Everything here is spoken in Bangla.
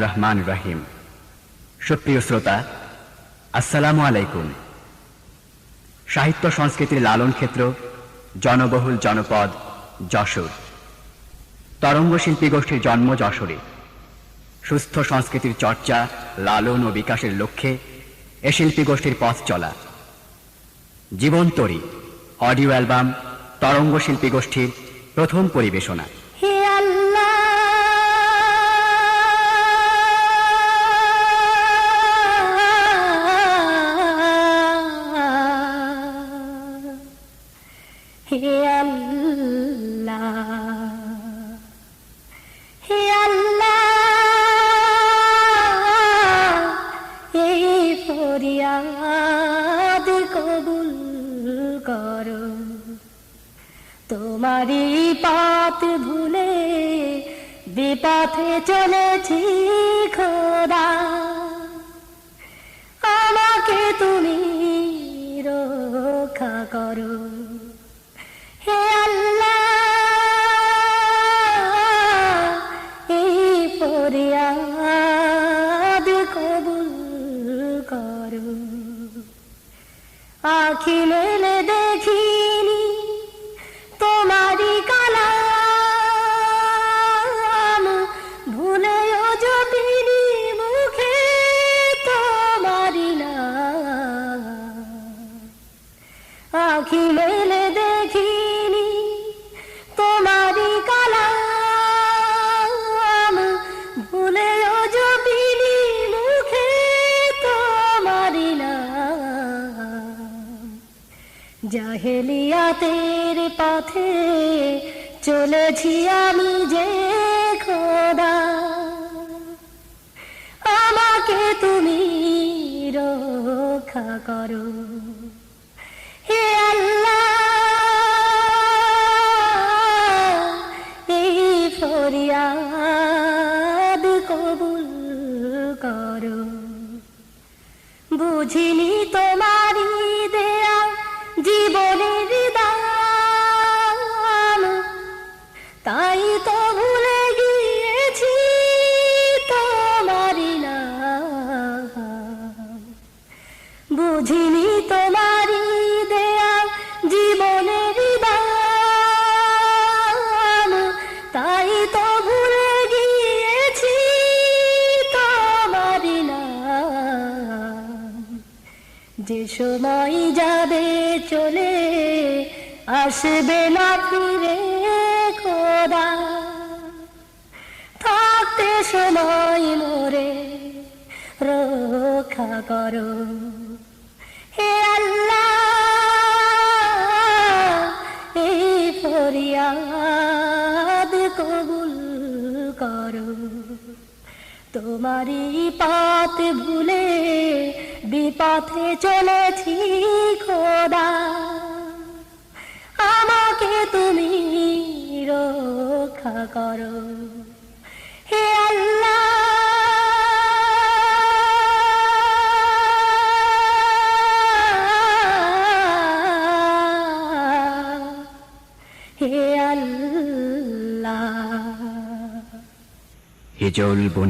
রহমান রাহিম শ্রোতা, আসসালামু আলাইকুম। সাহিত্য সংস্কৃতির লালন ক্ষেত্র, জনবহুল জনপদ, যশোর। তরঙ্গ শিল্পী গোষ্ঠীর জন্ম যশোরে। সুস্থ সংস্কৃতির চর্চা, লালন ও বিকাশের লক্ষ্যে এ শিল্পী গোষ্ঠীর পথ চলা। জীবন জীবন্তরী, অডিও অ্যালবাম, তরঙ্গ শিল্পী গোষ্ঠীর প্রথম পরিবেশনা। ফরিয়াদ কবুল করো। তোমারই পাত ভুলে বিপথে চলেছি খোদা। আমাকে তুমি রক্ষা করো। করো। আখিলে মেলে জাহেলিয়াতের পথে চলেছি আমি যে খোদা। আমাকে তুমি রক্ষা করো। হে আল্লাহ, এই ফরিয়াদ কবুল করো। বুঝিনি তোমারই বুঝিনি তোমারই দেয়া জীবনের দাম তাই তো ভুলে গিয়েছি তোমারই নাম। যে সময় যাবে চলে আসবে না ফিরে খোদা। থাকতে সময় মোরে রক্ষা করো। তোমারই পথ ভুলে বিপথে চলেছি খোদা। আমাকে তুমি রক্ষা করো। হে আল্লাহ। হে আল্লাহ। হিজল বনে